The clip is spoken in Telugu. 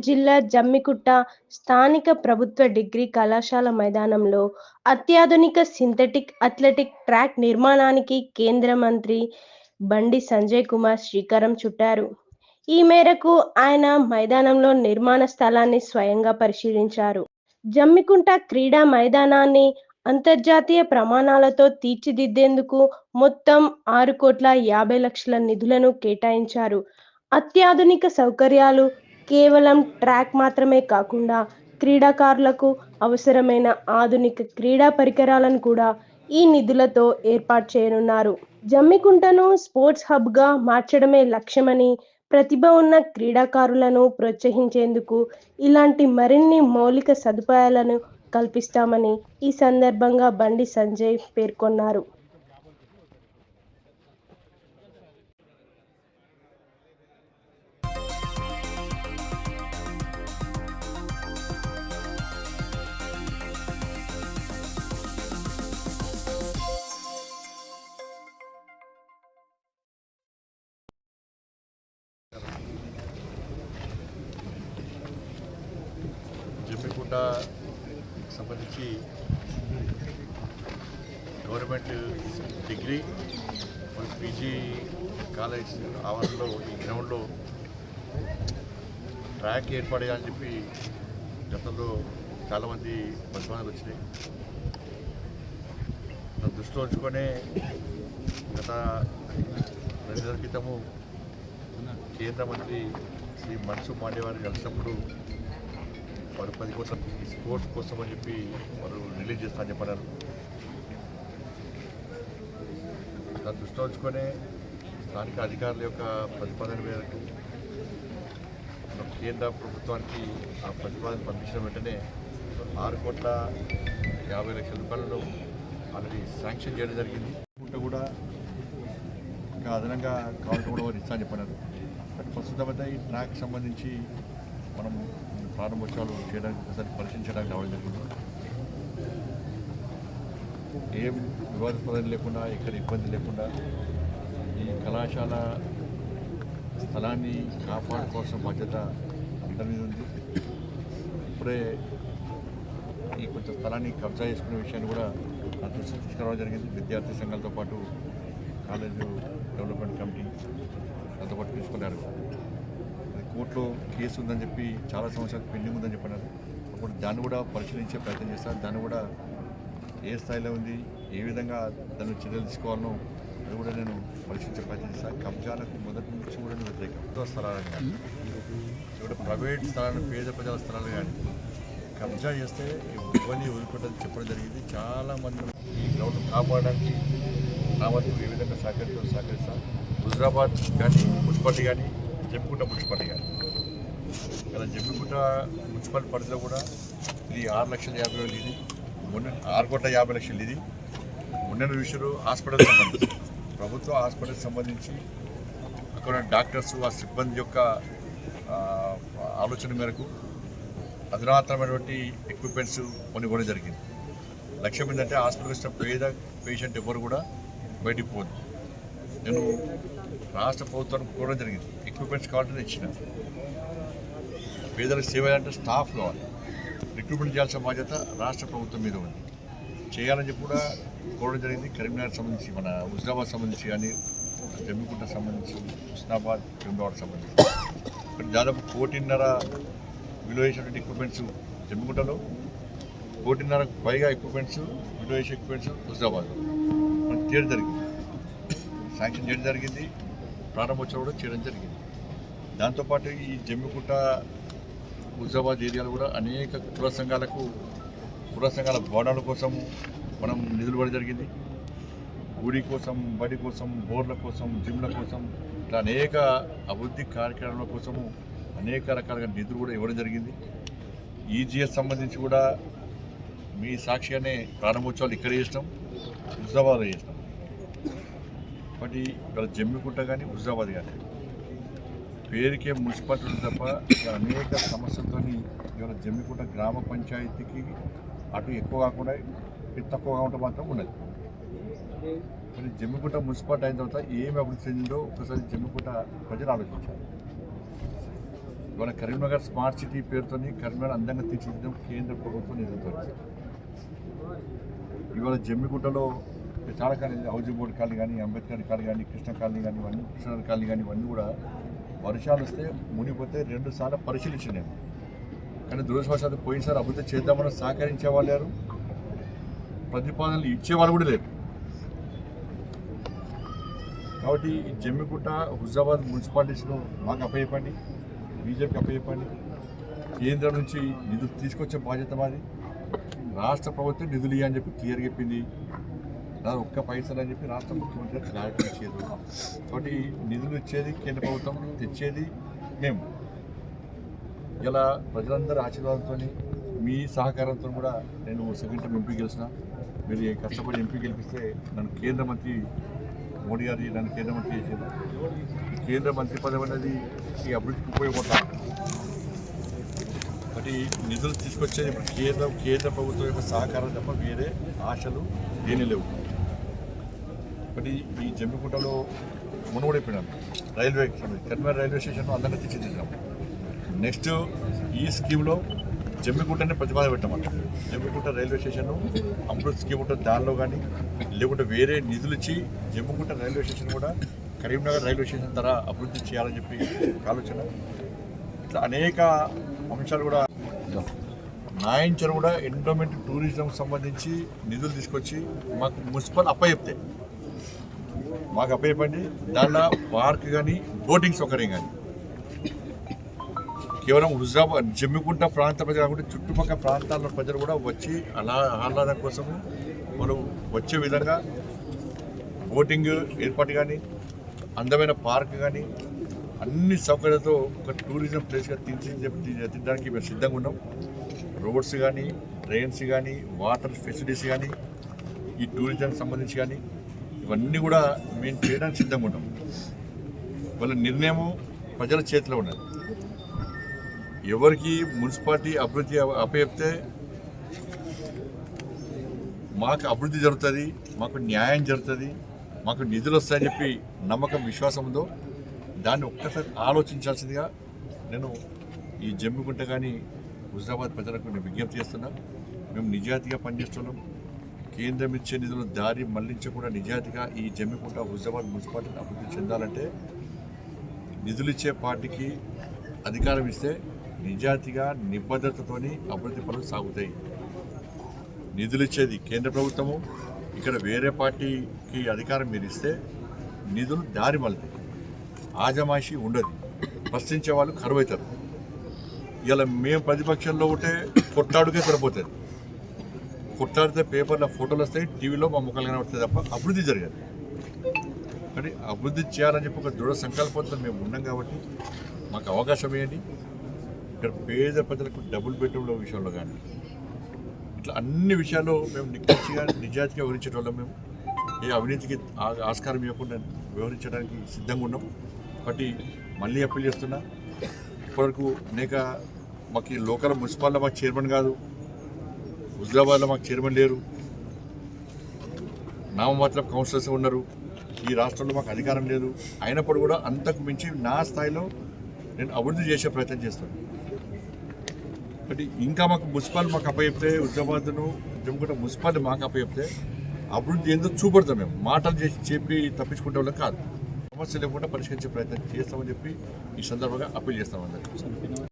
జిల్లా జమ్మికుట్ట స్థానిక ప్రభుత్వ డిగ్రీ కళాశాల మైదానంలో అత్యాధునిక సింథటిక్ అథ్లెటిక్ ట్రాక్ నిర్మాణానికి కేంద్ర మంత్రి బండి సంజయ్ కుమార్ శ్రీకారం చుట్టారు. ఈ మేరకు ఆయన మైదానంలో నిర్మాణ స్థలాన్ని స్వయంగా పరిశీలించారు. జమ్మికుంట క్రీడా మైదానాన్ని అంతర్జాతీయ ప్రమాణాలతో తీర్చిదిద్దేందుకు మొత్తం ఆరు కోట్ల యాభై లక్షల నిధులను కేటాయించారు. అత్యాధునిక సౌకర్యాలు కేవలం ట్రాక్ మాత్రమే కాకుండా క్రీడాకారులకు అవసరమైన ఆధునిక క్రీడా పరికరాలను కూడా ఈ నిధులతో ఏర్పాటు చేయనున్నారు. జమ్మికుంటను స్పోర్ట్స్ హబ్గా మార్చడమే లక్ష్యమని ప్రతిభ ఉన్న క్రీడాకారులను ప్రోత్సహించేందుకు ఇలాంటి మరిన్ని మౌలిక సదుపాయాలను కల్పిస్తామని ఈ సందర్భంగా బండి సంజయ్ పేర్కొన్నారు. జమ్మికుంట సంబంధించి గవర్నమెంట్ డిగ్రీ మరియు పీజీ కాలేజ్ ఆవరణలో ఈ గ్రౌండ్లో ట్రాక్ ఏర్పడేయాలని చెప్పి గతంలో చాలామంది ప్రతిపాదనలు వచ్చినాయి. దృష్టిలో ఉంచుకొనే గత రెండు నెలల క్రితము కేంద్ర మంత్రి శ్రీ మన్సుఖ్ మాండే వారిని కలిసినప్పుడు వారు పది కోట్ల స్పోర్ట్స్ కోసం అని చెప్పి వారు రిలీజ్ చేస్తా అని చెప్పన్నారు. దాన్ని దృష్టిలో ఉంచుకొని స్థానిక అధికారుల యొక్క ప్రతిపాదన మేరకు కేంద్ర ప్రభుత్వానికి ఆ ప్రతిపాదన పంపించిన వెంటనే ఆరు కోట్ల యాభై లక్షల రూపాయలను ఆల్రెడీ శాంక్షన్ చేయడం జరిగింది. ఉంటే కూడా ఇంకా అదనంగా కావాల్సిన కూడా వారు ఇస్తా అని చెప్పన్నారు. ప్రస్తుతం అయితే ఈ ట్రాక్ సంబంధించి మనం ప్రారంభోత్సవాలు చేయడానికి ఒకసారి పరిశీలించడానికి రావడం జరిగింది. ఏం వివాదాస్పదం లేకుండా ఎక్కడ ఇబ్బంది లేకుండా ఈ కళాశాల స్థలాన్ని కాపాడుకోవాల్సిన బాధ్యత అందరి మీద ఉంది. ఇప్పుడే ఈ కొంచెం స్థలాన్ని కబ్జా చేసుకునే విషయాన్ని కూడా నా దృష్టికి తీసుకురావడం జరిగింది. విద్యార్థి సంఘాలతో పాటు కాలేజు డెవలప్మెంట్ కమిటీ దాంతో పాటు తీసుకున్నారు కోర్టులో కేసు ఉందని చెప్పి చాలా సంవత్సరాలు పెండింగ్ ఉందని చెప్పన్నారు. అప్పుడు దాన్ని కూడా పరిశీలించే ప్రయత్నం చేస్తారు. దాన్ని కూడా ఏ స్థాయిలో ఉంది ఏ విధంగా దాన్ని చర్యలు తీసుకోవాలనో అది కూడా నేను పరిశీలించే ప్రయత్నం చేస్తాను కబ్జాలకు మొదటి నుంచి కూడా నేను వ్యతిరేకం. ప్రభుత్వ స్థలాలను కానీ ఇప్పుడు ప్రైవేట్ స్థలాలు పేద ప్రజల స్థలాలు కానీ కబ్జా చేస్తే ఇవన్నీ వదులుకుంటుంది చెప్పడం జరిగింది. చాలా మంది ఈ గ్రౌండ్ కాపాడడానికి నా వరకు ఏ విధంగా సహకరిస్తూ. సహకరిస్తాను హుజరాబాద్ కానీ మున్సిపాలిటీ కానీ జమ్మికుంట మున్సిపాలిటీ కానీ ఇలా జమ్మికుంట మున్సిపల్ పరిధిలో కూడా ఇది ఆరు లక్షల యాభై వేలు ఇది. మొన్న ఆరు కోట్ల యాభై లక్షలు ఇది. మొన్న విషయం హాస్పిటల్ సంబంధించి. ప్రభుత్వ హాస్పిటల్ సంబంధించి అక్కడ డాక్టర్స్ ఆ సిబ్బంది యొక్క ఆలోచన మేరకు అధునాతనమైనటువంటి ఎక్విప్మెంట్స్ కొన్ని కూడా జరిగింది. లక్ష్యం ఏంటంటే హాస్పిటల్ వచ్చిన పేద పేషెంట్ ఎవరు కూడా బయటికి పోదు. నేను రాష్ట్ర ప్రభుత్వానికి కూడా జరిగింది. ఎక్విప్మెంట్స్ కావాలంటే ఇచ్చిన పేదలకు సేవ అంటే స్టాఫ్ కావాలి రిక్రూట్మెంట్ చేయాల్సిన బాధ్యత రాష్ట్ర ప్రభుత్వం మీద ఉంది. చేయాలని చెప్పి కూడా కోరడం జరిగింది. కరీంనగర్ సంబంధించి మన హుజరాబాద్ సంబంధించి కానీ జమ్మికుంట సంబంధించి హుస్నాబాద్ జమ్మివాడ సంబంధించి. ఇక్కడ దాదాపు కోటిన్నర విలువ చేసినటువంటి ఎక్విప్మెంట్స్ జమ్మికుంటలో కోటిన్నర పైగా ఎక్విప్మెంట్స్ విలువ చేసే ఎక్విప్మెంట్స్ హుజరాబాద్లో. మనకి చేయడం జరిగింది. శాంక్షన్ చేయడం జరిగింది. ప్రారంభోత్సవం కూడా చేయడం జరిగింది. దాంతోపాటు ఈ జమ్మికుంట హుజాబాద్ ఏరియాలో కూడా అనేక కుల సంఘాలకు కుల సంఘాల భవనాల కోసం మనం నిధులు పడి జరిగింది. గుడి కోసం బడి కోసం బోర్ల కోసం జిమ్ల కోసం ఇట్లా అనేక అభివృద్ధి కార్యక్రమాల కోసము అనేక రకాలుగా నిధులు కూడా ఇవ్వడం జరిగింది. ఈజీఎస్ సంబంధించి కూడా మీ సాక్షిగానే ప్రారంభోత్సవాలు ఇక్కడ చేసినాం హుజాబాద్లో చేసినాం. బట్ ఇక్కడ జమ్మికుంట కానీ హుజాబాద్ కానీ పేరుకే మున్సిపాలిటీ తప్ప అనేక సమస్యలతో ఇవాళ జమ్మికుంట గ్రామ పంచాయతీకి అటు ఎక్కువ కాకుండా ఇది తక్కువగా ఉంటే మాత్రం ఉన్నది. మరి జమ్మికుంట మున్సిపాలిటీ అయిన తర్వాత ఏమి అభివృద్ధి చెందిందో ఒకసారి జమ్మికుంట ప్రజలు ఆలోచించాలి. ఇవాళ కరీంనగర్ స్మార్ట్ సిటీ పేరుతోని కరీంనగర్ అందంగా తీర్చిదిద్దడం కేంద్ర ప్రభుత్వం నిధులతో ఇవాళ జమ్మికుంటలో చాలా కాలేజీ హౌసింగ్ బోర్డు కాలనీ కానీ అంబేద్కర్ కాలనీ కానీ కృష్ణ కాలనీ కానీ ఇవన్నీ కృష్ణ కాలనీ కానీ ఇవన్నీ కూడా వర్షాలు వస్తే మునిగిపోతే రెండు సార్లు పరిశీలించినాము కానీ దురదృష్టవశాత్తు పోయినసారి అభివృద్ధి చేద్దామని సహకరించే వాళ్ళు లేరు. ప్రతిపాదనలు ఇచ్చేవాళ్ళు కూడా లేరు. కాబట్టి ఈ జమ్మిగుట్ట హుజాబాద్ మున్సిపాలిటీస్ను మాకు అప్పయ్యపండి బీజేపీకి అప్పయ్యపండి కేంద్రం నుంచి నిధులు తీసుకొచ్చే బాధ్యత మాది. రాష్ట్ర ప్రభుత్వం నిధులు ఇవ్వని అని చెప్పి క్లియర్ చెప్పింది. దాని ఒక్క పైసలు అని చెప్పి రాష్ట్ర ముఖ్యమంత్రి క్లారిటీ ఇచ్చేది. కాబట్టి నిధులు ఇచ్చేది కేంద్ర ప్రభుత్వం తెచ్చేది మేము. ఇలా ప్రజలందరి ఆశీర్వాదంతో మీ సహకారంతో కూడా నేను సెకండ్ టైం ఎంపీ గెలిచిన. మీరు కష్టపడి ఎంపీ గెలిపిస్తే నన్ను కేంద్ర మంత్రి మోడీ గారి నన్ను కేంద్ర మంత్రి చేసేది కేంద్ర మంత్రి పదవి అనేది ఈ అభివృద్ధికి ఉపయోగపడతాను కాబట్టి నిధులు తీసుకొచ్చేది ఇప్పుడు కేంద్ర కేంద్ర ప్రభుత్వం యొక్క సహకారం తప్ప వేరే ఆశలు ఏమీ లేవు. ఒకటి ఈ జమ్మికుంటలో మునుగోడైపోయినాం రైల్వే కన్వేర్ రైల్వే స్టేషన్ అందరినీ తీర్చిదిద్దాం. నెక్స్ట్ ఈ స్కీమ్లో జమ్మికుంటనే ప్రతిపాదన పెట్టామన్నమాట Jammikunta railway station Amrit scheme ఉంటుంది దానిలో కానీ లేకుంటే వేరే నిధులు ఇచ్చి జమ్మికుంట రైల్వే స్టేషన్ కూడా కరీంనగర్ రైల్వే స్టేషన్ ద్వారా అభివృద్ధి చేయాలని చెప్పి ఆలోచన. ఇట్లా అనేక అంశాలు కూడా నాయించరు కూడా ఎండోమెంట్ టూరిజం సంబంధించి నిధులు తీసుకొచ్చి మాకు మున్సిపల్ అప్పచెప్తే మాకు అప్పచెప్పండి. దాంట్లో పార్క్ కానీ బోటింగ్ సౌకర్యం కానీ. కేవలం హుజాబాద్ జమ్మికుంట ప్రాంత ప్రజలు కాకుండా చుట్టుపక్కల ప్రాంతాల ప్రజలు కూడా వచ్చి అలా ఆహ్లాదం కోసము మనం వచ్చే విధంగా బోటింగ్ ఏర్పాటు కానీ అందమైన పార్క్ కానీ అన్ని సౌకర్యాలతో ఒక టూరిజం ప్లేస్గా తీర్చిదిద్దడానికి మేము సిద్ధంగా ఉన్నాం. రోడ్స్ కానీ ట్రైన్స్ కానీ వాటర్ ఫెసిలిటీస్ కానీ ఈ టూరిజంకి సంబంధించి కానీ ఇవన్నీ కూడా మేము చేయడానికి సిద్ధంగా ఉన్నాం వాళ్ళ నిర్ణయం ప్రజల చేతిలో ఉన్నది. ఎవరికి మున్సిపాలిటీ అభివృద్ధి అప్పచెప్తే మాకు అభివృద్ధి జరుగుతుంది మాకు న్యాయం జరుగుతుంది మాకు నిధులు వస్తాయని చెప్పి నమ్మకం విశ్వాసం ఉందో దాన్ని ఒక్కసారి ఆలోచించాల్సిందిగా నేను ఈ జమ్మిగుంట కానీ హుజరాబాద్ ప్రజలకు నేను విజ్ఞప్తి చేస్తున్నా. మేము నిజాయితీగా పనిచేస్తున్నాం. కేంద్రం ఇచ్చే నిధులు దారి మళ్ళించకుండా నిజాయితీగా ఈ జమ్మికుంట హుజాబాద్ మున్సిపాలిటీని అభివృద్ధి చెందాలంటే నిధులు ఇచ్చే పార్టీకి అధికారం ఇస్తే నిజాయితీగా నిబద్ధతతోని అభివృద్ధి పనులు సాగుతాయి. నిధులు ఇచ్చేది కేంద్ర ప్రభుత్వము ఇక్కడ వేరే పార్టీకి అధికారం మీరు ఇస్తే నిధులు దారి మళ్తాయి. ఆజమాయిషీ ఉండదు. ప్రశ్నించే వాళ్ళు కరువు అవుతారు ఇలా మేము ప్రతిపక్షంలో ఉంటే కొట్టాడుకే సరిపోతుంది కొట్లాడితే పేపర్లో ఫోటోలు వస్తాయి టీవీలో మా ముఖాలు కనబడతాయి తప్ప అభివృద్ధి జరగదు. కానీ అభివృద్ధి చేయాలని చెప్పి ఒక దృఢ సంకల్పంతో మేము ఉన్నాం కాబట్టి మాకు అవకాశం ఏంటి ఇక్కడ పేద ప్రజలకు డబుల్ బెడ్రూమ్ల విషయంలో కానీ ఇట్లా అన్ని విషయాల్లో మేము నిక్కచ్చిగా నిజాయితీగా వివరించేటోళ్ళం మేము. ఏ అవినీతికి ఆ- ఆస్కారం ఇవ్వకుండా వివరించడానికి సిద్ధంగా ఉన్నాం. కాబట్టి మళ్ళీ అప్పీల్ చేస్తున్నా. ఇప్పటివరకు అనేక మాకు ఈ లోకల్ మున్సిపాల్లో మాకు చైర్మన్ కాదు. హుజరాబాద్లో మాకు చైర్మన్ లేరు. నామమాత్రం కౌన్సిలర్స్ ఉన్నారు. ఈ రాష్ట్రంలో మాకు అధికారం లేదు. అయినప్పుడు కూడా అంతకు మించి నా స్థాయిలో నేను అభివృద్ధి చేసే ప్రయత్నం చేస్తాను. కాబట్టి ఇంకా మాకు మున్సిపాల్ మాకు అప్పచెప్తే హుజరాబాద్ను జమ్ముకుంట మున్సిపాలిటీ మాకు అప్పచెప్తే అభివృద్ధి ఏందో చూపడతాం మేము. మాటలు చేసి చెప్పి తప్పించుకుంటే వాళ్ళం కాదు. సమస్య లేకుండా పరిష్కరించే ప్రయత్నం చేస్తామని చెప్పి ఈ సందర్భంగా అప్పీల్ చేస్తాం